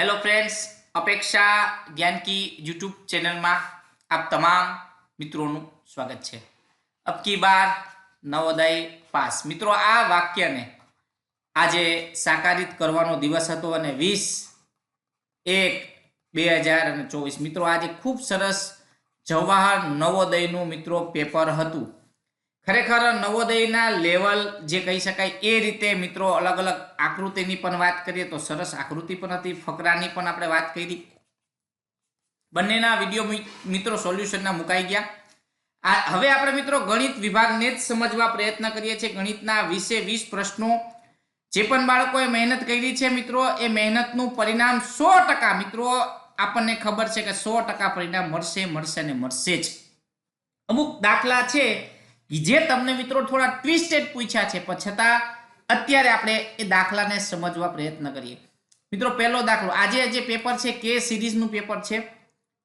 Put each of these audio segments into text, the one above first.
Hello friends અપેક્ષા Gyanki YouTube ચેનલમાં આપ તમામ મિત્રોનું સ્વાગત છે. અબકી બાર, નવોદય પાસ. મિત્રો, આ વાક્યને આજે સાકારિત કરવાનો દિવસ હતો અને વીસ એક બે હજાર અને ચોવીસ. મિત્રો, આજે ખૂબ સરસ, જવાહર નવોદયનું મિત્રો પેપર હતું. ખરેખર નવોદયના લેવલ જે કહી શકાય એ રીતે મિત્રો અલગ અલગ આકૃતિની પણ વાત કરીએ તો સરસ આકૃતિ પણ હતી, ફકરાની પણ આપણે વાત કરી. બંનેના વીડિયો મિત્રો સોલ્યુશનના મુકાઈ ગયા. આ, હવે આપણે મિત્રો ગણિત વિભાગને જ સમજવા પ્રયત્ન કરીએ છીએ. ગણિતના વીસે વીસ પ્રશ્નો. જે પણ બાળકોએ મહેનત કરી છે મિત્રો, એ મહેનતનું પરિણામ સો ટકા મિત્રો આપણને ખબર છે કે સો ટકા પરિણામ મળશે મળશે ને મળશે જ. અમુક દાખલા છે જે તમને મિત્રો થોડા ટ્વિસ્ટેડ પૂછ્યા છે, પણ છતાં અત્યારે આપણે એ દાખલાને સમજવા પ્રયત્ન કરીએ. મિત્રો, પહેલો દાખલો. આજે જે પેપર છે કે સિરીઝનું પેપર છે.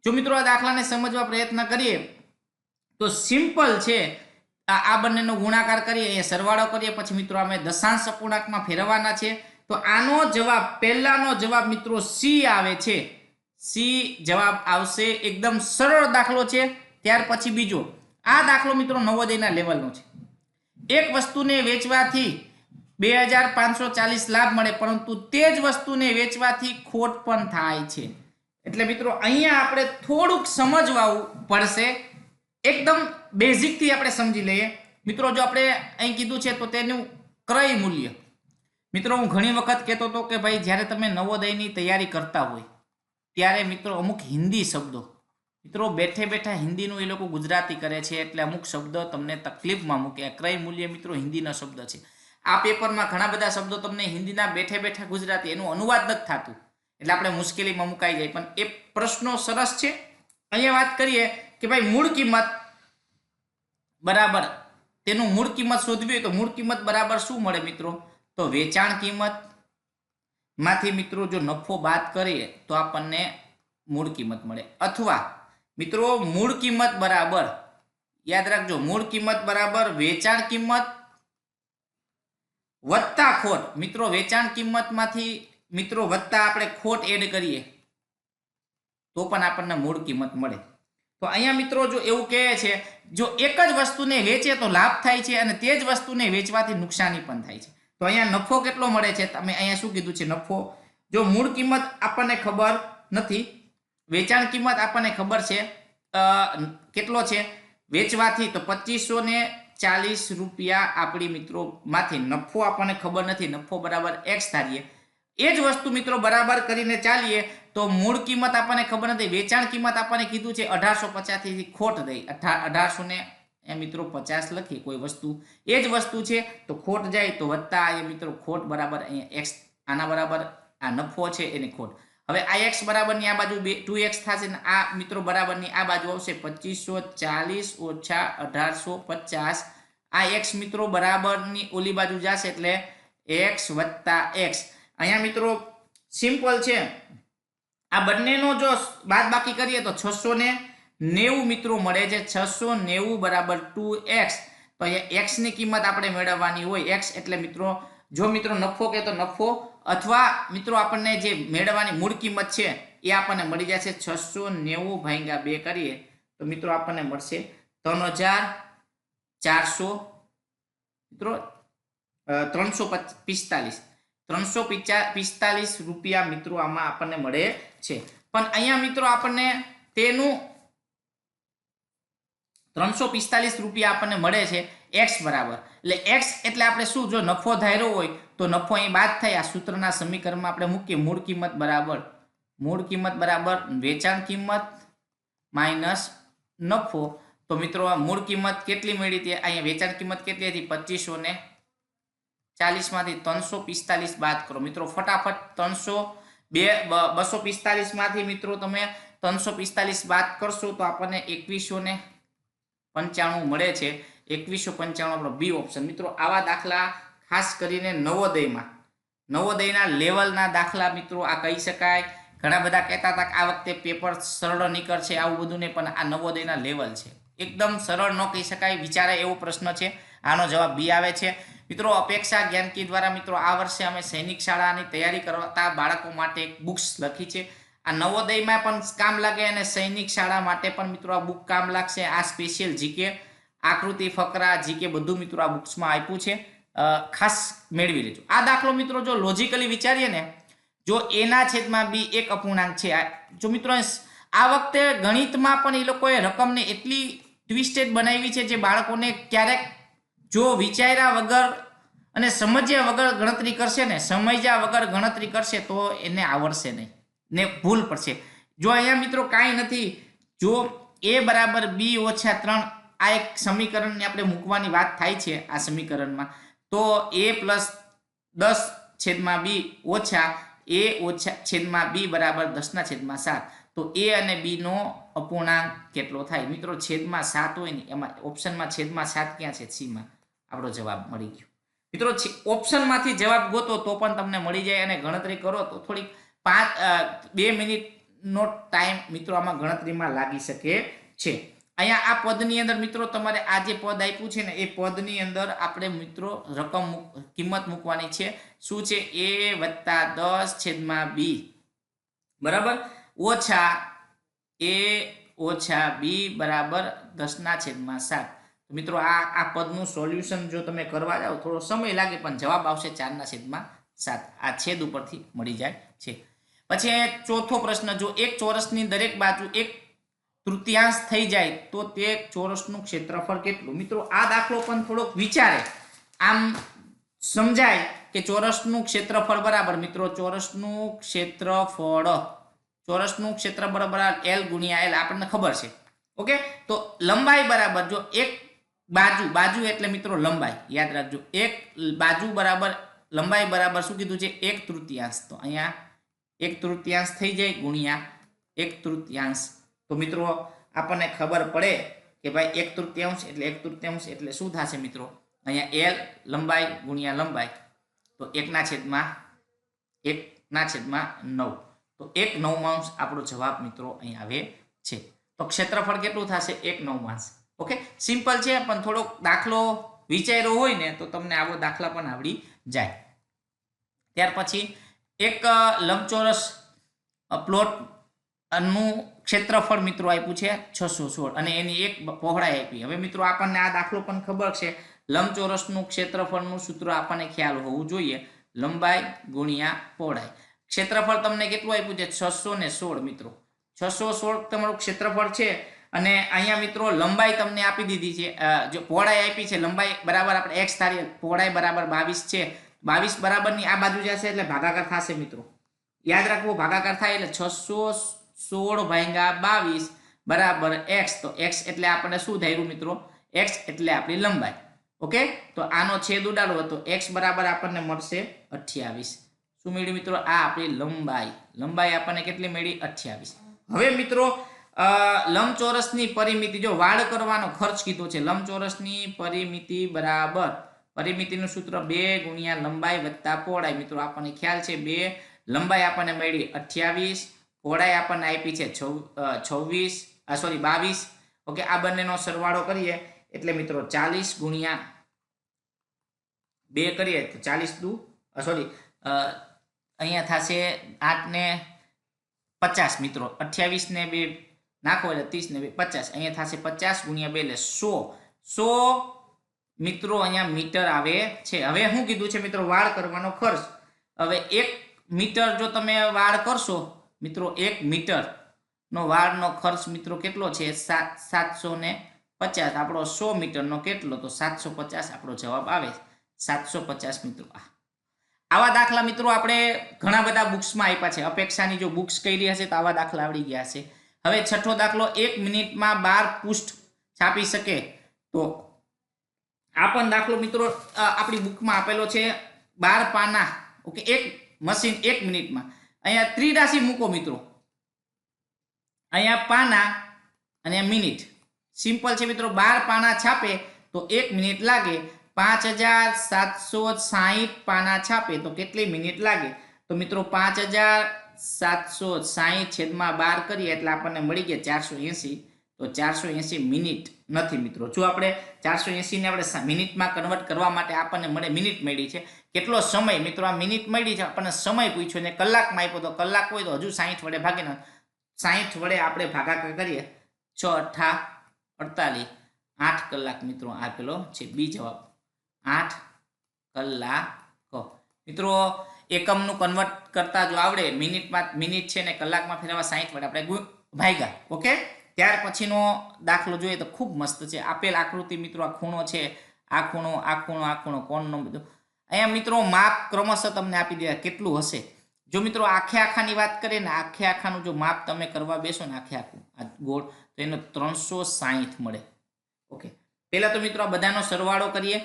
જો મિત્રો આ દાખલાને સમજવા પ્રયત્ન કરીએ, તો સિમ્પલ છે. આ બંનેનો ગુણાકાર કરીએ, અહીંયા સરવાળો કરીએ, પછી મિત્રો અમે દશાંશ અપૂર્ણાંકમાં ફેરવવાના છે. તો આનો જવાબ, પહેલાનો જવાબ મિત્રો સી આવે છે. સી જવાબ આવશે, એકદમ સરળ દાખલો છે. ત્યાર પછી બીજો. આ દાખલો મિત્રો નવોદયના લેવલનો છે. એક વસ્તુને વેચવાથી બે હજાર પાંચસો ચાલીસ લાભ મળે, પરંતુ તે જ વસ્તુને વેચવાથી ખોટ પણ થાય છે. એટલે મિત્રો, અહીંયા આપણે થોડુંક સમજવાવું પડશે. એકદમ બેઝિકથી આપણે સમજી લઈએ. મિત્રો, જો આપણે અહીં કીધું છે, તો તેનું ક્રય મૂલ્ય. મિત્રો, હું ઘણી વખત કહેતો હતો કે ભાઈ, જ્યારે તમે નવોદયની તૈયારી કરતા હોય, ત્યારે મિત્રો અમુક હિન્દી શબ્દો મિત્રો, બેઠે બેઠા હિન્દીનું એ લોકો ગુજરાતી કરે છે એટલે અમુક શબ્દ તમને તકલીફમાં મૂકે. અક્રય મૂલ્ય મિત્રો હિન્દીનો શબ્દ છે. આ પેપરમાં ઘણા બધા શબ્દો તમને હિન્દીના બેઠે બેઠા ગુજરાતી એનું અનુવાદ નથી થતું. એટલે આપણે મુશ્કેલીમાં મુકાઈ જાય. પણ એ પ્રશ્નો સરસ છે. અહીંયા વાત કરીએ કે ભાઈ મૂળ કિંમત બરાબર. તેનું મૂળ કિંમત શોધવી હોય તો મૂળ કિંમત બરાબર શું મળે મિત્રો? તો વેચાણ કિંમત. માંથી મિત્રો જો નફો બાદ કરીએ તો આપણને મૂળ કિંમત મળે. અથવા મિત્રો, મૂળ કિંમત બરાબર. યાદ રાખજો, મૂળ કિંમત બરાબર, વેચાણ કિંમત વત્તા ખોટ. મિત્રો, વેચાણ કિંમતમાંથી, મિત્રો, વત્તા આપણે ખોટ એડ કરીએ, તો પણ આપણને મૂળ કિંમત મળે. તો અહીંયા મિત્રો, જો એવું કહે છે, જો એક જ વસ્તુને વેચે તો લાભ થાય છે અને તે જ વસ્તુને વેચવાથી નુકસાની પણ થાય છે. તો અહીંયા નફો કેટલો મળે છે? તમે અહીંયા શું કીધું છે? નફો. જો મૂળ કિંમત આપણને ખબર નથી વેચાણ કિંમત આપણને ખબર છે કેટલો છે? વેચવાથી તો પચીસો ને ચાલીસ રૂપિયા આપણી મિત્રો માંથી નફો આપણને ખબર નથી, નફો બરાબર એક્સ ધારીએ. એ જ વસ્તુ મિત્રો બરાબર કરીને ચાલીએ તો મૂળ કિંમત આપણને ખબર નથી. વેચાણ કિંમત આપણને કીધું છે અઢારસો પચાસથી ખોટ દઈ. અઢારસો ને, એ મિત્રો પચાસ લખીએ કોઈ વસ્તુ. એ જ વસ્તુ છે તો ખોટ જાય તો વધતા એ મિત્રો ખોટ બરાબર અહીંયા એક્સ આના બરાબર આ નફો છે, એની ખોટ. હવે આ એક્સ બરાબરની આ બાજુ બે ટુ એક્સ થશે ને આ મિત્રો બરાબરની આ બાજુ આવશે પચીસો ચાલીસ ઓછા અઢારસો પચાસ. આ એક્સ મિત્રો બરાબરની ઓલી બાજુ જશે એટલે એક્સ વત્તા એક્સ અહીંયા મિત્રો સિમ્પલ છે. આ બંનેનો જો બાદ બાકી કરીએ તો છસો ને નેવું મિત્રો મળે છે. છસો નેવું બરાબર ટુ એક્સ તો અહીંયા એક્સની કિંમત આપણે મેળવવાની હોય. એક્સ એટલે મિત્રો, જો મિત્રો નફો કે તો નફો અથવા મિત્રો આપણને જે મેળવવાની મૂળ કિંમત છે, એ આપણને મળી જશે છસો નેવું ભાગ્યા બે કરીએ, તો મિત્રો આપણને મળશે ત્રણ હજાર ચારસો, મિત્રો ત્રણસો પિસ્તાલીસ. ત્રણસો પિસ્તાલીસ રૂપિયા મિત્રો આમાં આપણને મળે છે. પણ અહીંયા મિત્રો આપણને તેનું ત્રણસો પિસ્તાલીસ રૂપિયા આપણને મળે છે એક્સ બરાબર. એટલે એક્સ એટલે આપણે શું? જો નફો ધાર્યો હોય તો નફો અહીં બાદ થાય. આ સૂત્રના સમીકરણમાં આપણે મૂકીએ મૂળ કિંમત બરાબર. મૂળ કિંમત બરાબર વેચાણ કિંમત માઇનસ નફો. તો મિત્રો મૂળ કિંમત કેટલી મળી હતી? અહીંયા વેચાણ કિંમત કેટલી હતી? પચીસો ને ચાલીસમાંથી ત્રણસો પિસ્તાલીસ બાદ કરો. મિત્રો, ફટાફટ ત્રણસો બે બસો પિસ્તાલીસમાંથી મિત્રો તમે ત્રણસો પિસ્તાલીસ બાદ કરશો તો આપણને એકવીસો ને પંચાણું મળે છે, એકવીસો પંચાણું આપણો બી ઓપ્શન મિત્રો, આવા દાખલા ખાસ કરીને નવોદયમાં. નવોદયના લેવલના દાખલા મિત્રો આ કહી શકાય. ઘણા બધા કહેતા હતા કે આ વખતે પેપર સરળ નીકળશે આવું બધું નહીં પણ આ નવોદયના લેવલ છે. એકદમ સરળ ન કહી શકાય, વિચારે એવો પ્રશ્ન છે. આનો જવાબ બી આવે છે. મિત્રો, અપેક્ષા જ્ઞાનકી દ્વારા મિત્રો, આ વર્ષે અમે સૈનિક શાળાની તૈયારી કરતા બાળકો માટે એક બુક્સ લખી છે. આ નવોદયમાં પણ કામ લાગે અને સૈનિક શાળા માટે પણ મિત્રો આ બુક કામ લાગશે. આ સ્પેશિયલ જીકે આકૃતિ, ફકરા જીકે બધું મિત્રો આ બુક્સમાં આપ્યું છે. ખાસ મેળવી લેજો. આ દાખલો મિત્રો જો લોજિકલી વિચારીએ ને, જો એના છેદમાં બી એક અપૂર્ણાંક છે. જો મિત્રો આ વખતે ગણિતમાં પણ એ લોકોએ રકમને એટલી ટ્વિસ્ટેડ બનાવી છે જે બાળકોને ક્યારેક જો વિચાર્યા વગર અને સમજ્યા વગર ગણતરી કરશે ને, સમજ્યા વગર ગણતરી કરશે તો એને આવડશે નહીં. ને ભૂલ પડશે. જો અહીંયા મિત્રો કાંઈ નથી, જો એ બરાબર બી ઓછા ત્રણ, આ એક સમીકરણને આપણે મૂકવાની વાત થાય છે આ સમીકરણમાં, તો એ પ્લસ દસ છેદમાં બી ઓછા, એ ઓછા છેદમાં બી બરાબર દસના છેદમાં સાત. તો એ અને બીનો અપૂર્ણાંક કેટલો થાય? મિત્રો, છેદમાં સાત હોય ને, એમાં ઓપ્શનમાં છેદમાં સાત ક્યાં છે? સીમાં. આપણો જવાબ મળી ગયો. મિત્રો ઓપ્શનમાંથી જવાબ ગોતો તો પણ તમને મળી જાય અને ગણતરી કરો તો થોડીક પાંચ બે મિનિટનો ટાઈમ મિત્રો આમાં ગણતરીમાં લાગી શકે છે. અહીંયા આ પદની અંદર મિત્રો તમારે આ જે પદ આપ્યું છે ને, એ પદની અંદર આપણે મિત્રો રકમ કિંમત મૂકવાની છે. શું છે? એ વત્તા દસ છેદમાં બી. બરાબર? ઓછા એ ઓછા બી બરાબર દસના છેદમાં સાત. મિત્રો આ આ પદનું સોલ્યુશન જો તમે કરવા જાઓ, થોડો સમય લાગે પણ જવાબ આવશે ચારના છેદમાં સાત. આ છેદ ઉપરથી મળી જાય છે. પછી ચોથો પ્રશ્ન, જો એક ચોરસની દરેક બાજુ એક તૃતીયાંશ થઈ જાય, તો તે ચોરસનું ક્ષેત્રફળ કેટલું? મિત્રો, આ દાખલો પણ થોડોક વિચારે. આમ સમજાય કે ચોરસનું ક્ષેત્રફળ બરાબર, મિત્રો, ચોરસનું ક્ષેત્રફળ, ચોરસનું ક્ષેત્ર બરાબર એલ ગુણ્યા એલ આપણને ખબર છે. ઓકે? તો લંબાઈ બરાબર, જો એક બાજુ બાજુ એટલે, મિત્રો, લંબાઈ. યાદ રાખજો, એક બાજુ બરાબર, લંબાઈ બરાબર શું કીધું છે? એક તૃતીયાંશ. તો અહીંયા એક તૃતીયાંશ થઈ જાય ગુણ્યા એક તૃતીયાંશ. તો મિત્રો, આપણને ખબર પડે કે ભાઈ એક તૃતીયાંશ એટલે એક તૃતીયાંશ એટલે શું થશે મિત્રો? અહીંયા એલ લંબાઈ ગુણ્યા લંબાઈ. તો એકના છેદમાં એકના છેદમાં નવ. તો એક નવમાંશ આપણો જવાબ મિત્રો અહીં આવે છે. તો ક્ષેત્રફળ કેટલું થશે? એક નવમાંશ. ઓકે? સિમ્પલ છે, પણ થોડોક દાખલો વિચાર્યો હોય ને તો તમને આવો દાખલા પણ આવડી જાય. ત્યાર પછી એક લંબચોરસ પ્લોટનું ક્ષેત્રફળ મિત્રો આપ્યું છે છસો સોળ અને એની એક પહોળાઈ આપી. હવે મિત્રો આપણને આ દાખલો પણ ખબર છે. લંબચોરસનું ક્ષેત્રફળનું સૂત્ર આપણને ખ્યાલ હોવું જોઈએ. લંબાઈ ગુણ્યા પહોળાઈ. ક્ષેત્રફળ તમને કેટલું આપ્યું છે? છસો ને સોળ મિત્રો. છસો સોળ તમારું ક્ષેત્રફળ છે અને અહીંયા મિત્રો લંબાઈ તમને આપી દીધી છે. જો પહોળાઈ આપી છે, લંબાઈ બરાબર આપણે એક્સ ધારીએ, પહોળાઈ બરાબર બાવીસ છે. બાવીસ બરાબરની આ બાજુ જશે એટલે ભાગાકાર થશે મિત્રો. યાદ રાખવું ભાગાકાર થાય એટલે છસો સોળ ભાંગા બાવીસ બરાબર એક્સ. તો એક્સ એટલે આપણે શું થયું મિત્રો? એક્સ એટલે આપણી લંબાઈ. ઓકે? તો આનો છેદ ઉડાડવો તો એક્સ બરાબર આપણને મળશે અઠ્યાવીસ. શું મેળ્યું મિત્રો? આ આપણી લંબાઈ. લંબાઈ આપણને કેટલી મેળી અઠ્યાવીસ. હવે મિત્રો લંબચોરસની પરિમિતિ, જો વાડ કરવાનો ખર્ચ કીધો છે, લંબચોરસની પરિમિતિ બરાબર પરિમિતિનું સૂત્ર બે ગુણ્યા લંબાઈ વત્તા પહોળાઈ. મિત્રો, આપણને ખ્યાલ છે બે. લંબાઈ આપણને મળી અઠ્યાવીસ, પહોળાઈ આપણને આપી છે છવ્વીસ સોરી બાવીસ. ઓકે, આ બંનેનો સરવાળો કરીએ. એટલે મિત્રો, ચાલીસ ગુણ્યા બે કરીએ તો ચાલીસ દુ સોરી અહીંયા થશે આઠ ને પચાસ. મિત્રો અઠ્યાવીસ ને બે નાખો એટલે ત્રીસ ને બે, પચાસ. અહીંયા થશે પચાસ ગુણ્યા બે એટલે સો. સો મિત્રો અહીંયા મીટર આવે છે. હવે શું કીધું છે મિત્રો વાળ કરવાનો ખર્ચ. હવે એક મીટર જો તમે વાળ કરશો, મિત્રો એક મીટર નો વાળનો ખર્ચ મિત્રો કેટલો છે? સાત, સાતસો ને પચાસ. આપણો સો મીટરનો કેટલો? તો સાતસો પચાસ આપણો જવાબ આવે. સાતસો પચાસ મિત્રો. આ. આવા દાખલા મિત્રો આપણે ઘણા બધા બુક્સમાં આપ્યા છે. અપેક્ષાની જો બુક્સ કરી હશે તો આવા દાખલા આવડી ગયા છે હવે છઠ્ઠો દાખલો, એક મિનિટમાં બાર પૃષ્ઠ છાપી શકે તો આ પણ દાખલો મિત્રો આપણી બુકમાં આપેલો છે બાર પાના. ઓકે, એક મશીન એક મિનિટમાં. અહીંયા ત્રિરાશી મૂકો મિત્રો. અહીંયા પાના અને મિનિટ. સિમ્પલ છે મિત્રો, બાર પાના છાપે તો એક મિનિટ લાગે. પાંચ હજાર સાતસો સાહીઠ પાના છાપે તો કેટલી મિનિટ લાગે? તો મિત્રો, પાંચ હજાર સાતસો સાહીઠ છેદમાં બાર કરીએ એટલે આપણને મળી ગયા ચારસો એંસી. તો ચારસો એંસી મિનિટ નથી મિત્રો. જો આપણે ચારસો એંસીને આપણે મિનિટમાં કન્વર્ટ કરવા માટે આપણને મને મિનિટ મળી છે. કેટલો સમય મિત્રો, આ મિનિટ મળી છે. આપણને સમય પૂછ્યો ને કલાકમાં આપ્યો તો કલાક હોય તો હજુ સાહીઠ વડે ભાગીને સાહીઠ વડે આપણે ભાગાકાર કરીએ. છ, અઠા, અડતાલીસ. આઠ કલાક મિત્રો આપેલો છે. બી જવાબ. આઠ કલાક. મિત્રો, એકમનું કન્વર્ટ કરતા જો આવડે, મિનિટમાં મિનિટ છે ને કલાકમાં ફેરવવા સાહીઠ વડે આપણે ભાગ્યા. ઓકે? ત્યાર પછીનો દાખલો જોઈએ તો ખૂબ મસ્ત છે. આપેલ આકૃતિ મિત્રો આ ખૂણો છે. આ ખૂણો આ ખૂણો આ ખૂણો કોણનો બધું. અહીંયા મિત્રો માપ ક્રમશઃ તમને આપી દેવા કેટલું હશે. જો મિત્રો આખે આખાની વાત કરીએ ને, આખે આખાનું જો માપ તમે કરવા બેસો ને, આખે આખું, આ ગોળ, તો એનો ત્રણસો સાહીઠ મળે. ઓકે. પહેલાં તો મિત્રો આ બધાનો સરવાળો કરીએ.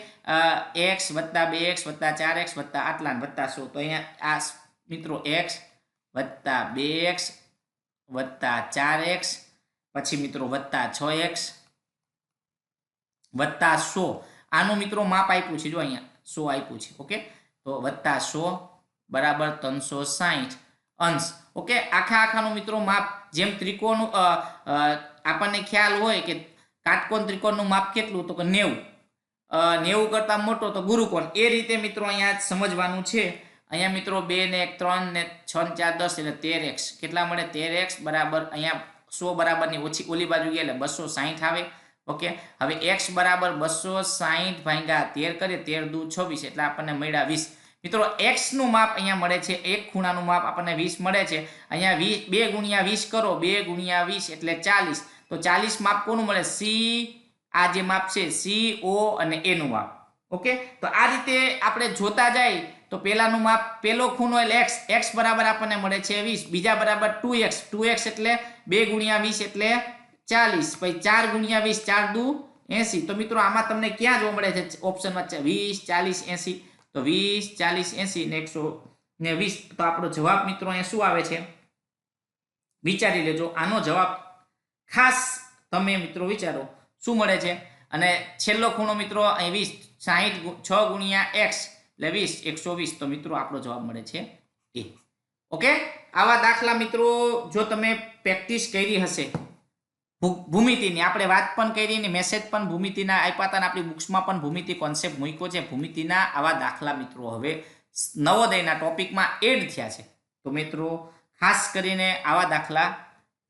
એક્સ વત્તા બે એક્સ વત્તા ચાર એક્સ વત્તા આટલા વત્તા સો. તો અહીંયા આ મિત્રો એક્સ વત્તા બે એક્સ વત્તા ચાર એક્સ પછી મિત્રો વત્તા છ એક્સ વત્તા સો. આનું મિત્રો માપ આપ્યું છે જો અહીંયા સો આપ્યું છે ઓકે? તો વત્તા સો બરાબર ત્રણસો સાહીઠ અંશ ઓકે? આખા આખાનું મિત્રો માપ જેમ ત્રિકોણ અ, અ, આપણને ખ્યાલ હોય કે કાટકોણ ત્રિકોણનું માપ કેટલું તો કે નેવું. નેવું કરતાં મોટો તો ગુરુકોણ. એ રીતે મિત્રો અહીંયા સમજવાનું છે. અહીંયા મિત્રો બે ને એક ત્રણ ને છ ને ચાર દસ એટલે તેર એક્સ. કેટલા મળે? તેર એક્સ બરાબર અહીંયા સો બરાબરની ઓછી ઓલી બાજુ ગયા એટલે બસો સાહીઠ આવે. ઓકે? હવે એક્સ બરાબર બસો સાહીઠ ભાંગા તેર કરીએ, તેર દુ છવ્વીસ એટલે આપણને મળ્યા વીસ. મિત્રો, એક્સનું માપ અહીંયા મળે છે, એક ખૂણાનું માપ આપણને વીસ મળે છે. અહીંયા વીસ બે ગુણ્યા વીસ કરો, બે ગુણ્યા વીસ એટલે ચાલીસ. તો ચાલીસ માપ કોનું મળે? સી, આ જે માપ છે, સી, ઓ અને એનું માપ. ઓકે? તો આ રીતે આપણે જોતા જાય તો પેલાનું માપ પેલો ખૂણો એટલે એક્સ. એક્સ બરાબર આપણને મળે છે વીસ. બીજા બરાબર ટુ એક્સ. ટુ એક્સ એટલે બે ગુણ્યા વીસ એટલે ચાલીસ. પછી ચાર ગુણ્યા વીસ, ચાર દુ એસી. તો મિત્રો, આમાં તમને ક્યાં જોવા મળે છે? ઓપ્શનમાં વચ્ચે વીસ, ચાલીસ, એસી. તો વીસ, ચાલીસ, એસી ને એકસો ને વીસ. તો આપણો જવાબ મિત્રો અહીંયા શું આવે છે? વિચારી લેજો. આનો જવાબ ખાસ તમે મિત્રો વિચારો. શું મળે છે? અને છેલ્લો ખૂણો મિત્રો, અહીં વીસ, સાહીઠ, છ ગુણ્યા એક્સ એટલે વીસ, એકસો વીસ. તો મિત્રો, આપણો જવાબ મળે છે એ. ઓકે? આવા દાખલા મિત્રો, જો તમે પ્રેક્ટિસ કરી હશે ભૂમિતિની, આપણે વાત પણ કરી ને મેસેજ પણ ભૂમિતિના આપ્યા હતા આપણી બુક્સમાં પણ ભૂમિતિ કોન્સેપ્ટ મૂક્યો છે. ભૂમિતિના આવા દાખલા મિત્રો, હવે નવોદયના ટોપિકમાં એડ થયા છે. તો મિત્રો, ખાસ કરીને આવા દાખલા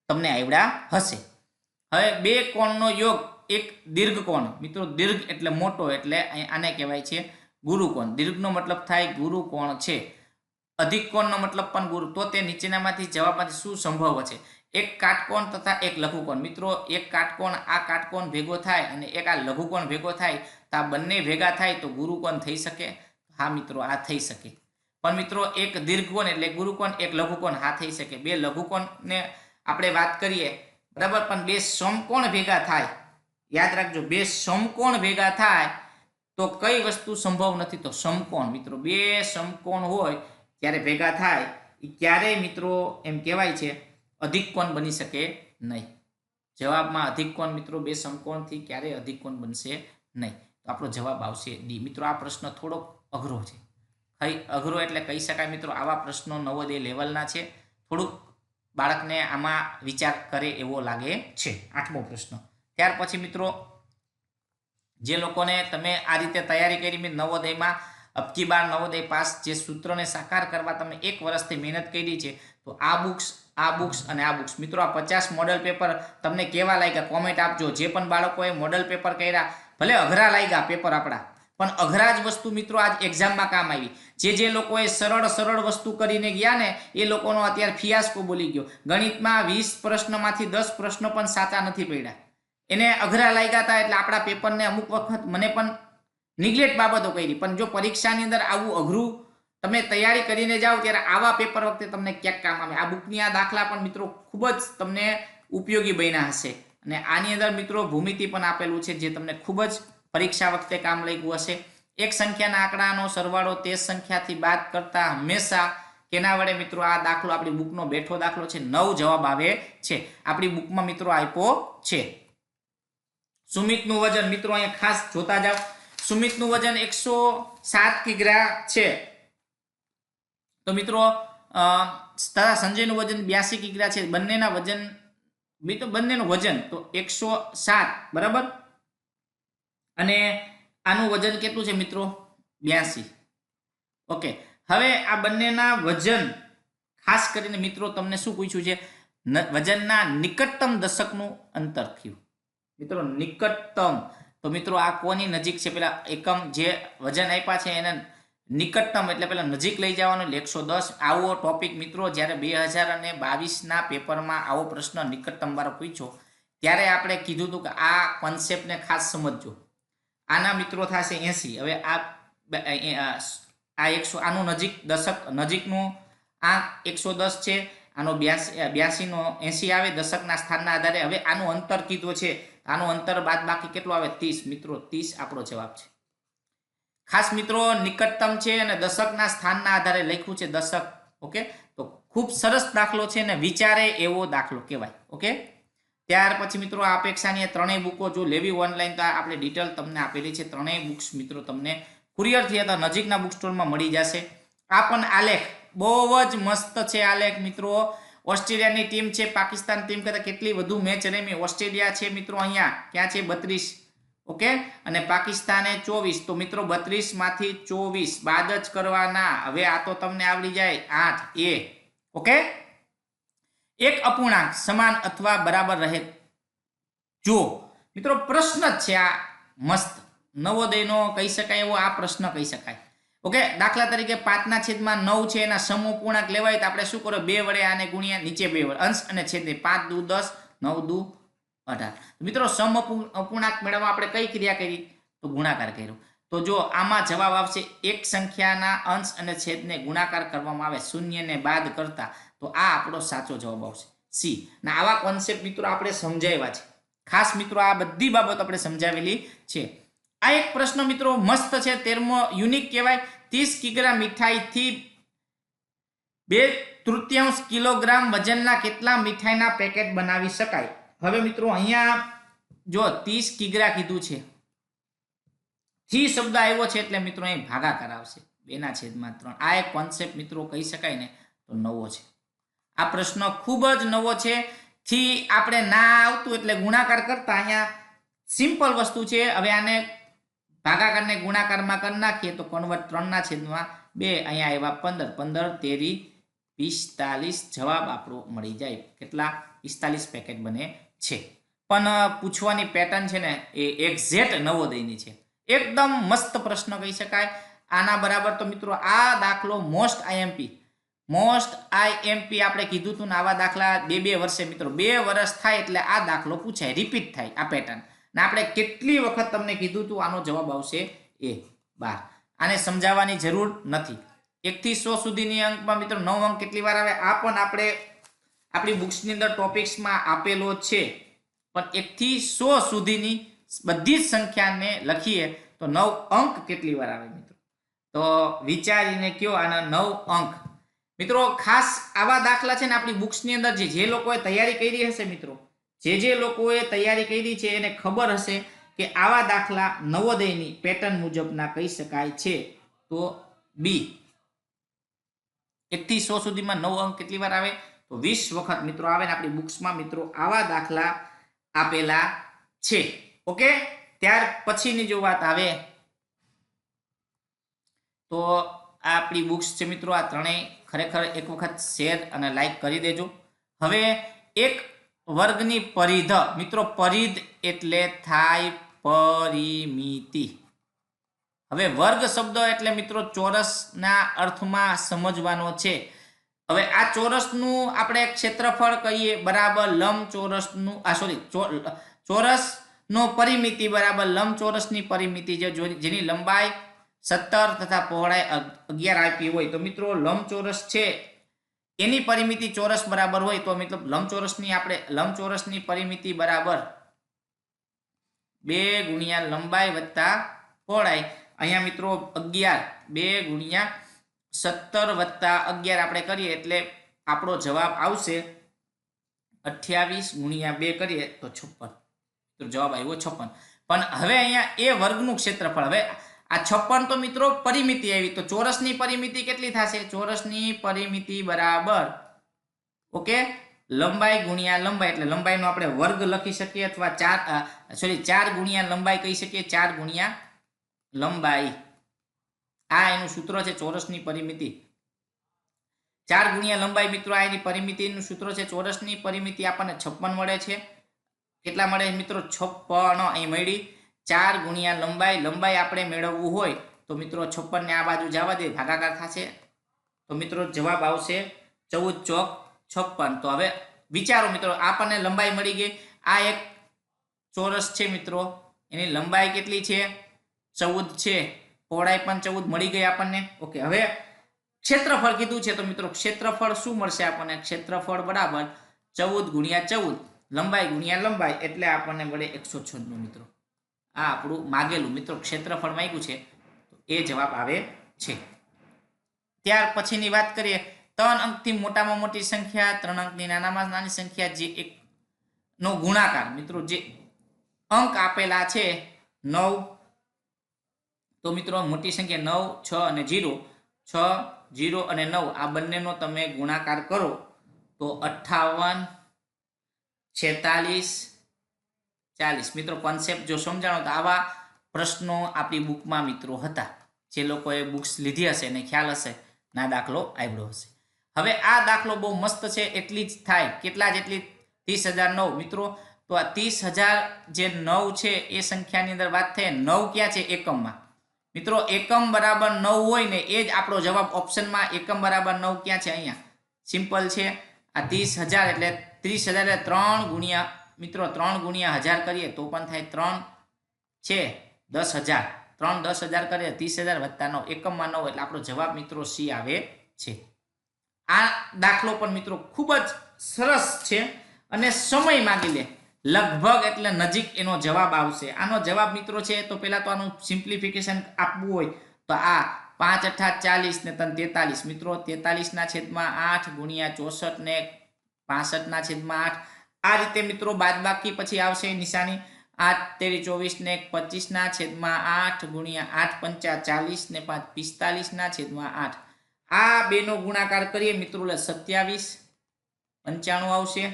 તમને આવડ્યા હશે. હવે બે કોણનો યોગ, એક દીર્ઘ કોણ. મિત્રો, દીર્ઘ એટલે મોટો એટલે આને કહેવાય છે ગુરુકોણ. દીર્ઘનો મતલબ થાય ગુરુકોણ છે. અધિક કોણનો મતલબ પણ ગુરુ. તો તે નીચેનામાંથી જવાબમાંથી શું સંભવ છે? એક કાટકોણ તથા એક લઘુકોણ. મિત્રો, એક કાટકોણ આ કાટકોણ ભેગો થાય અને એક આ લઘુકોણ ભેગો થાય, તો આ બંને ભેગા થાય તો ગુરુકોણ થઈ શકે? હા મિત્રો, આ થઈ શકે. પણ મિત્રો, એક દીર્ઘકોણ એટલે ગુરુકોણ, એક લઘુકોણ, હા થઈ શકે. બે લઘુકોણને આપણે વાત કરીએ, બરાબર? પણ બે સમકોણ ભેગા થાય, યાદ રાખજો, બે સમકોણ ભેગા થાય તો કઈ વસ્તુ સંભવ નથી? તો સમકોણ. મિત્રો, બે સમકોણ હોય ત્યારે ભેગા થાય એ ક્યારેય મિત્રો એમ કહેવાય છે, અધિક કોણ બની શકે નહીં. જવાબમાં અધિક કોણ મિત્રો બે સમકોણથી ક્યારેય અધિક કોણ બનશે નહીં. તો આપણો જવાબ આવશે ડી. મિત્રો, આ પ્રશ્ન થોડોક અઘરો છે. કઈ અઘરો એટલે કહી શકાય મિત્રો, આવા પ્રશ્નો નવોદય લેવલના છે. થોડુંક બાળકને આમાં વિચાર કરે એવો લાગે છે. આઠમો પ્રશ્ન. ત્યાર પછી મિત્રો, જે લોકોને તમે આ રીતે તૈયારી કરી નવોદયમાં અબકી બાર નવોદય પાસ જે સૂત્રને સાકાર કરવા તમે એક વર્ષથી મહેનત કરી છે, તો આ બુક્સ આ બુક્સ અને આ બુક્સ મિત્રો, આ પચાસ મોડલ પેપર તમને કેવા લાગ્યા? કોમેન્ટ આપજો. જે પણ બાળકોએ મોડલ પેપર કર્યા, ભલે અઘરા લાગ્યા પેપર આપણા. પણ અઘરા જ વસ્તુ મિત્રો, આજ એક્ઝામમાં કામ આવી. જે જે લોકોએ સરળ સરળ વસ્તુ કરીને ગયા ને, એ લોકોનો અત્યારે ફિયાસ્કો બોલી ગયો. ગણિતમાં વીસ પ્રશ્નમાંથી દસ પ્રશ્નો પણ સાચા નથી પડ્યા. એને અઘરા લાગ્યા હતા એટલે આપણા પેપરને અમુક વખત મને પણ નિગ્લેક્ટ બાબતો કરી. પણ જો પરીક્ષાની અંદર આવું અઘરું તમે તૈયારી કરીને જાઓ ત્યારે આવા પેપર વખતે તમને ક્યાંક કામ આવે. આ બુકની આ દાખલા પણ મિત્રો ખૂબ જ તમને ઉપયોગી બન્યા હશે. અને આની અંદર મિત્રો ભૂમિતિ પણ આપેલું છે જે તમને ખૂબ જ પરીક્ષા વખતે કામ લાગ્યું હશે. એક સંખ્યાના આંકડાનો સરવાળો તે સંખ્યાથી બાદ કરતા હંમેશા કેના વડે મિત્રો આ દાખલો આપણી બુકનો બેઠો દાખલો છે. નવ જવાબ આવે છે. આપણી બુકમાં મિત્રો આપ્યો છે. સુમિતનું વજન મિત્રો અહીંયા ખાસ જોતા જાઓ. સુમિતનું વજન એકસો સાત કિગ્રા છે. તો મિત્રો તથા સંજયનું વજન બ્યાસી કિગ્રા છે. બંનેના વજન, મિત્રો, બંનેનું વજન તો એકસો બરાબર? અને આનું વજન કેટલું છે મિત્રો? બ્યાસી. ઓકે, હવે આ બંનેના વજન, ખાસ કરીને મિત્રો, તમને શું પૂછ્યું છે? વજનના નિકટતમ દશકનું અંતર થયું. મિત્રો, નિકટતમ. તો મિત્રો આ કોની નજીક છે? પેલા એકમ જે વજન આપ્યા છે એને નિકટતમ એટલે પેલા નજીક લઈ જવાનું. એકસો દસ. આવો ટોપિક મિત્રો, જ્યારે બે હજાર અને બાવીસના પેપરમાં આવો પ્રશ્ન નિકટતમ વાર પૂછ્યો ત્યારે આપણે કીધું હતું કે આ કોન્સેપ્ટને ખાસ સમજજો. આના મિત્રો થશે એસી. હવે આ આ એકસો, આનું નજીક દશક, નજીકનું આ એકસો દસ છે. આનો બ્યાસી, બ્યાસીનો એસી આવે, દશકના સ્થાનના આધારે. હવે આનું અંતર કીધું છે. આનું અંતર બાદ બાકી કેટલું આવે? ત્રીસ. મિત્રો, ત્રીસ આપણો જવાબ છે. ખાસ મિત્રો, નિકટતમ છે અને દશકના સ્થાનના આધારે લખ્યું છે દશક, ઓકે? તો ખૂબ સરસ દાખલો છે અને વિચારે એવો દાખલો કહેવાય, ઓકે? ત્યાર પછી મિત્રો, આ અપેક્ષાની ત્રણેય બુકો જો લેવી ઓનલાઈન તો આપણે ડિટેલ તમને આપેલી છે. ત્રણેય બુક્સ મિત્રો તમને કુરિયરથી અથવા નજીકના બુક સ્ટોરમાં મળી જશે. આ પણ આલેખ બહુ જ મસ્ત છે આલેખ મિત્રો. ઓસ્ટ્રેલિયાની ટીમ છે, પાકિસ્તાન ટીમ કરતાં કેટલી વધુ મેચ રમી? ઓસ્ટ્રેલિયા છે મિત્રો અહીંયા. ક્યાં છે? બત્રીસ. ઓકે? અને પાકિસ્તાને ચોવીસ. તો મિત્રો બત્રીસમાંથી ચોવીસ. બાદ જ કરવાના. હવે આ તો તમને આવડી જાય. આઠ. એ. ઓકે? એક અપૂર્ણાંક સમાન અથવા બરાબર રહે. જો મિત્રો પ્રશ્ન જ છે આ. મસ્ત. નવોદયનો કહી શકાય એવો આ પ્રશ્ન કહી શકાય. ઓકે, દાખલા તરીકે પાંચના છેદમાં નવ છે, એના સમૂહ પૂર્ણાંક લેવાય તો આપણે શું કરો બે વડે આને ગુણ્યા નીચે બે વડે. અંશ અને છેદને પાંચ, દુ, દસ, નવ, દુ, અઢાર. મિત્રો, સમ અપૂર્ણાંક મેળવવા આપણે કઈ ક્રિયા કરી? તો ગુણાકાર કર્યો. તો જો આમાં જવાબ આવશે, એક સંખ્યાના અંશ અને છેદને ગુણાકાર કરવામાં આવે, શૂન્યને બાદ કરતા, તો આ આપણો સાચો જવાબ આવશે. સી. ના, આવા કોન્સેપ્ટ મિત્રો આપણે સમજાવ્યા છે. ખાસ મિત્રો, આ બધી બાબત આપણે સમજાવેલી છે. આ એક પ્રશ્ન મિત્રો મસ્ત છે. તેરમો યુનિક કહેવાય. ત્રીસ કિગ્રા મીઠાઈથી બે તૃતીયાંશ કિલોગ્રામ વજનના કેટલા મીઠાઈના પેકેટ બનાવી શકાય? હવે મિત્રો અહીંયા જો ત્રીસ કિગ્રા કીધું છે. થી શબ્દ આવ્યો છે એટલે મિત્રો અહીં ભાગાકાર આવશે. બેના છેદમાં ત્રણ. આ એક કોન્સેપ્ટ મિત્રો કહી શકાય ને તો નવો છે. આ પ્રશ્ન ખૂબ જ નવો છે. થી આપણે ના આવતું એટલે ગુણાકાર કરતા અહીંયા સિમ્પલ વસ્તુ છે. હવે આને ભાગાકારને ગુણાકારમાં કરી નાખીએ તો કન્વર્ટ ત્રણના છેદમાં બે. અહીંયા આવ્યા પંદર. પંદર, તેરી, પિસ્તાલીસ જવાબ આપણો મળી જાય. કેટલા? પિસ્તાલીસ પેકેટ બને છે. પણ પૂછવાની પેટર્ન છે ને એ એક્ઝેક્ટ નવોદયની છે. એકદમ મસ્ત પ્રશ્ન કહી શકાય. આના બરાબર તો મિત્રો આ દાખલો મોસ્ટ આઈએમપી મોસ્ટ આઈએમપી આપણે કીધું હતું ને આવા દાખલા બે બે વર્ષે મિત્રો. બે વર્ષ થાય એટલે આ દાખલો પૂછાય. રિપીટ થાય આ પેટર્ન ને આપણે કેટલી વખત તમને કીધું હતું આનો જવાબ આવશે એ બાર. આને સમજાવવાની જરૂર નથી. એકથી સો સુધીની અંકમાં મિત્રો નવ અંક કેટલી વાર આવે? આ પણ આપણે આપણી બુક્સની અંદર ટોપિક્સમાં આપેલો છે. પણ એકથી સો સુધીની બધી જ સંખ્યાને લખીએ તો નવ અંક કેટલી વાર આવે મિત્રો? તો વિચારીને કયો આના નવ અંક. મિત્રો ખાસ આવા દાખલા છે ને આપણી બુક્સની અંદર જે જે લોકોએ તૈયારી કરી હશે મિત્રો જે જે લોકોએ તૈયારી કરી છે એને ખબર હશે કે આવા દાખલા નવોદયની પેટર્ન મુજબના કહી શકાય છે. તો બી એકથી સો સુધીમાં નવ અંક કેટલી વાર આવે? તો વીસ વખત મિત્રો આવે ને આપણી બુક્સમાં મિત્રો આવા દાખલા આપેલા છે. ઓકે? ત્યાર પછીની જો વાત આવે, તો આ આપણી બુક્સ છે મિત્રો આ ત્રણેય. ખરેખર એક વખત શેર અને લાઈક કરી દેજો. હવે એક વર્ગની પરિધ. મિત્રો, પરિધ એટલે થાય પરિમિતિ. હવે વર્ગ શબ્દ એટલે, મિત્રો, ચોરસના અર્થમાં સમજવાનો છે. હવે આ ચોરસનું આપણે ક્ષેત્રફળ કહીએ, બરાબર લંબચોરસનું, આ સોરી ચોરસનો પરિમિતિ બરાબર લંબચોરસની પરિમિતિ જે જેની લંબાઈ સત્તર તથા પહોળાઈ અગિયાર આપી હોય. તો મિત્રો, લંબચોરસ છે એની પરિમિતિ ચોરસ બરાબર હોય તો મતલબ લંબચોરસની આપણે, લંબચોરસની પરિમિતિ બરાબર બે ગુણ્યા લંબાઈ વત્તા પહોળાઈ. અહીંયા મિત્રો અગિયાર, બે ગુણ્યા સત્તર વત્તા અગિયાર આપણે કરીએ એટલે આપણો જવાબ આવશે અઠ્યાવીસ ગુણ્યા બે કરીએ તો છપ્પન. તો જવાબ આવ્યો છપ્પન. પણ હવે અહીંયા એ વર્ગનું ક્ષેત્રફળ, હવે આ છપ્પન તો મિત્રો પરિમિતિ આવી. તો ચોરસની પરિમિતિ કેટલી થશે? ચોરસની પરિમિતિ બરાબર. ઓકે? લંબાઈ ગુણ્યા લંબાઈ, એટલે લંબાઈનો આપણે વર્ગ લખી શકીએ અથવા ચાર સોરી ચાર ગુણ્યા લંબાઈ કહી શકીએ, ચાર ગુણ્યા લંબાઈ. આ એનું સૂત્ર છે ચોરસની પરિમિતિ. ચાર ગુણ્યા લંબાઈ મિત્રો, આ એની પરિમિતિનું સૂત્ર છે ચોરસની પરિમિતિ. આપણને છપ્પન મળે છે. કેટલા મળે મિત્રો? છપ્પન. અહીં મળી. ચાર ગુણ્યા લંબાઈ લંબાઈ આપણે મેળવવું હોય, તો મિત્રો છપ્પન ને આ બાજુ જવા દે, ભાગાકાર થશે. તો મિત્રો જવાબ આવશે ચૌદ ચોક છપ્પન. તો હવે વિચારો મિત્રો, આપણને લંબાઈ મળી ગઈ. આ એક ચોરસ છે મિત્રો. એની લંબાઈ કેટલી છે? ચૌદ છે. પહોળાઈ પણ ચૌદ મળી ગઈ આપણને. ઓકે, હવે ક્ષેત્રફળ કીધું છે, તો મિત્રો ક્ષેત્રફળ શું મળશે આપણને? ક્ષેત્રફળ બરાબર ચૌદ ગુણ્યા ચૌદ, લંબાઈ ગુણ્યા લંબાઈ, એટલે આપણને મળે એકસો છન્નું મિત્રો. આ આપણું માગેલું મિત્રો ક્ષેત્રફળ માંગ્યું છે એ જવાબ આવે છે. ત્યાર પછીની વાત કરીએ, ત્રણ અંકથી મોટામાં મોટી સંખ્યા, ત્રણ અંકની નાનામાં નાની સંખ્યા, જે એક નો ગુણાકાર. મિત્રો, જે અંક આપેલા છે નવ, તો મિત્રો મોટી સંખ્યા નવ, છ અને જીરો, છ, જીરો અને નવ, આ બંનેનો તમે ગુણાકાર કરો, તો અઠ્ઠાવન, છેતાલીસ ચાલીસ. મિત્રો કોન્સેપ્ટ જો સમજાણો તો આવા પ્રશ્નો આપણી બુકમાં મિત્રો હતા. જે લોકોએ બુક્સ લીધી હશે અને ખ્યાલ હશે, ના દાખલો આવ્યો હશે. હવે આ દાખલો બહુ મસ્ત છે, એટલી જ થાય. કેટલા જેટલી? ત્રીસ હજાર નવ. મિત્રો, તો આ ત્રીસ હજાર જે નવ છે, એ સંખ્યાની અંદર વાત થઈ નવ ક્યાં છે? એકમમાં. મિત્રો, એકમ બરાબર નવ હોય ને, એ જ આપણો જવાબ ઓપ્શનમાં એકમ બરાબર નવ ક્યાં છે? અહીંયા. સિમ્પલ છે. આ ત્રીસ હજાર એટલે ત્રીસ હજાર એટલે ત્રણ ગુણ્યા મિત્રો, ત્રણ ગુણ્યા હજાર કરીએ તો પણ થાય ત્રણ. છે, દસ હજાર. ત્રણ, દસ હજાર કરીએ, ત્રીસ હજાર વત્તા નવ એકમમાં નવ એટલે આપણો જવાબ મિત્રો સી આવે છે. આ દાખલો પણ મિત્રો ખૂબ જ સરસ છે અને સમય માગી લે. લગભગ એટલે નજીક એનો જવાબ આવશે. આનો જવાબ મિત્રો છે તો પહેલાં તો આનું સિમ્પ્લિફિકેશન આપવું હોય તો આ પાંચ અઠા ચાલીસ ને તન તેતાલીસ. મિત્રો, તેતાલીસના છેદમાં આઠ ગુણ્યા ચોસઠ ને પાસઠના છેદમાં આઠ. આ રીતે મિત્રો બાદબાકી પછી આવશે નિશાની આઠ, તેરી, ચોવીસ ને પચીસના છેદમાં આઠ ગુણ્યા આઠ પંચા ચાલીસ ને પાંચ પિસ્તાલીસના છેદમાં આઠ. આ બેનો ગુણાકાર કરીએ મિત્રો સત્યાવીસ, પંચાણું આવશે.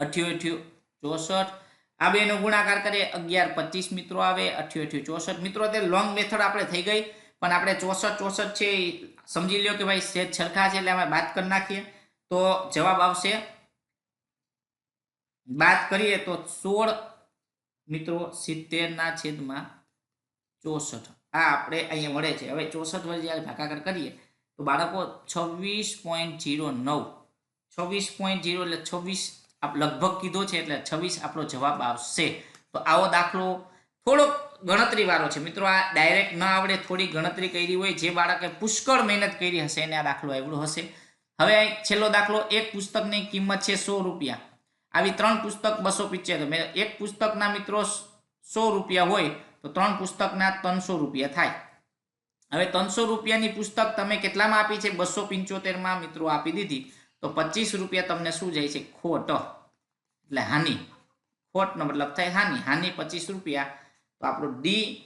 અઠ્યો અઠ્યો ચોસઠ. આ બેનો ગુણાકાર કરીએ અગિયાર, પચીસ મિત્રો આવે અઠ્યો અઠ્યો ચોસઠ. મિત્રો તે લોંગ મેથડ આપણે થઈ ગઈ, પણ આપણે ચોસઠ ચોસઠ છે સમજી લ્યો કે ભાઈ સેજ છરખા છે એટલે અમે બાદ કરી નાખીએ. તો જવાબ આવશે બાદ કરીએ તો સોળ મિત્રો સિત્તેરના છેદમાં ચોસઠ. આ આપણે અહીંયા મળે છે. હવે ચોસઠ વડે જ્યારે ભાગાકાર કરીએ, તો બાળકો છવ્વીસ પોઈન્ટ જીરો નવ. છવ્વીસ પોઈન્ટ જીરો એટલે છવ્વીસ લગભગ કીધો છે એટલે છવ્વીસ આપણો જવાબ આવશે. તો આવો દાખલો થોડોક ગણતરી વાળો છે. મિત્રો, આ ડાયરેક્ટ ન આવડે, થોડી ગણતરી કરી હોય જે બાળકે પુષ્કળ મહેનત કરી હશે એને આ દાખલો આવડો હશે. હવે છેલ્લો દાખલો, એક પુસ્તકની કિંમત છે સો રૂપિયા. આવી ત્રણ પુસ્તક બસો પિચ્ચેર. એક પુસ્તકના મિત્રો સો રૂપિયા હોય, તો ત્રણ પુસ્તકના ત્રણસો રૂપિયા થાય. હવે ત્રણસો રૂપિયાની પુસ્તક તમે કેટલામાં આપી છે? બસો પંચોતેરમાં મિત્રો આપી દીધી. તો પચીસ રૂપિયા તમને શું જાય છે? ખોટ. એટલે હાનિ. ખોટનો મતલબ થાય હાનિ. હાનિ પચીસ રૂપિયા. તો આપણો ડી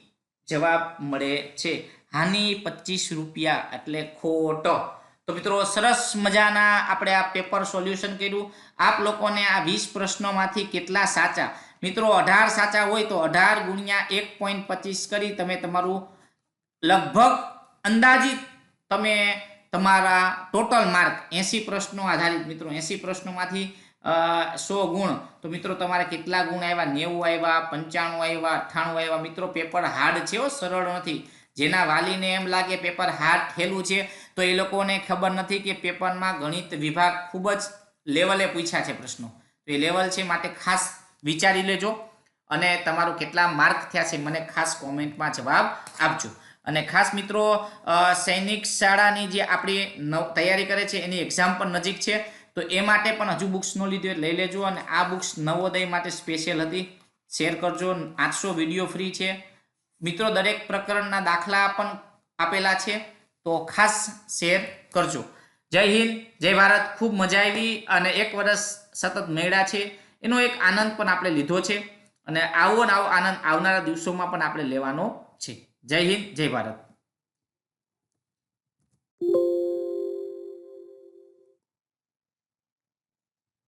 જવાબ મળે છે. હાનિ પચીસ રૂપિયા એટલે ખોટ. તો મિત્રો સરસ મજાના આપણે આ પેપર સોલ્યુશન કર્યું. આપ લોકોને આ વીસ પ્રશ્નોમાંથી કેટલા સાચા? મિત્રો અઢાર સાચા હોય તો અઢાર ગુણ્યા એક પોઈન્ટ પચીસ કરી તમે તમારું લગભગ અંદાજિત તમે તમારા ટોટલ માર્ક એસી પ્રશ્નો આધારિત મિત્રો, એસી પ્રશ્નોમાંથી સો ગુણ. તો મિત્રો તમારે કેટલા ગુણ આવ્યા નેવું આવ્યા પંચાણું આવ્યા અઠ્ઠાણું આવ્યા મિત્રો પેપર હાર્ડ છે સરળ નથી. જેના વાલીને એમ લાગે પેપર હાર્ડ થયેલું છે. તો એ લોકોને ખબર નથી કે પેપરમાં ગણિત વિભાગ ખૂબ જ લેવલે પૂછ્યા છે પ્રશ્નો. તો એ લેવલ છે માટે ખાસ વિચારી લેજો અને તમારું કેટલા માર્ક થયા છે મને ખાસ કોમેન્ટમાં જવાબ આપજો. અને ખાસ મિત્રો સૈનિક શાળાની જે આપણી તૈયારી કરે છે એની એક્ઝામ પણ નજીક છે. તો એ માટે પણ હજુ બુક્સ ન લીધું લઈ લેજો અને આ બુક્સ નવોદય માટે સ્પેશિયલ હતી. શેર કરજો, આઠસો વીડિયો ફ્રી છે. મિત્રો, દરેક પ્રકરણના દાખલા પણ આપેલા છે. તો ખાસ શેર કરજો. જય હિન્દ, જય ભારત. ખૂબ મજા આવી અને એક વર્ષ સતત મેળા છે. એનો એક આનંદ પણ આપણે લીધો છે અને આવો ને આવો આનંદ આવનારા દિવસોમાં પણ આપણે લેવાનો છે. જય હિન્દ, જય ભારત.